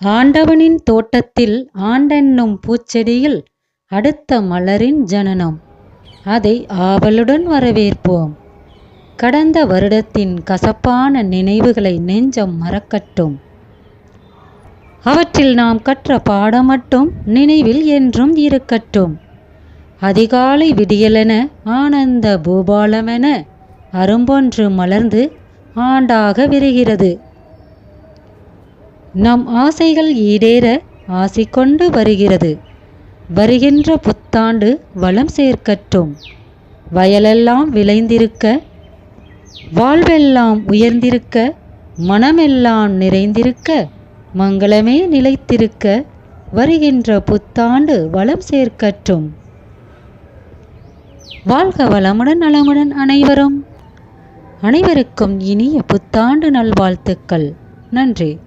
ஆண்டவனின் தோட்டத்தில் ஆண்டென்னும் பூச்செடியில் அடுத்த மலரின் ஜனனம். அதை ஆவலுடன் வரவேற்போம். கடந்த வருடத்தின் கசப்பான நினைவுகளை நெஞ்சம் மறக்கட்டும். அவற்றில் நாம் கற்ற பாடம் மட்டும் நினைவில் என்றும் இருக்கட்டும். அதிகாலை விடியலென ஆனந்த பூபாலமென அரும்பொன்று மலர்ந்து ஆண்டாக விரிகிறது. நம் ஆசைகள் ஈடேற ஆசை கொண்டு வருகிறது. வருகின்ற புத்தாண்டு வளம் சேர்க்கட்டும். வயலெல்லாம் விளைந்திருக்க வாழ்வெல்லாம் உயர்ந்திருக்க மனமெல்லாம் நிறைந்திருக்க மங்களமே நிலைத்திருக்க வருகின்ற புத்தாண்டு வளம் சேர்க்கட்டும். வாழ்க வளமுடன் நலமுடன் அனைவரும். அனைவருக்கும் இனிய புத்தாண்டு நல்வாழ்த்துக்கள். நன்றி.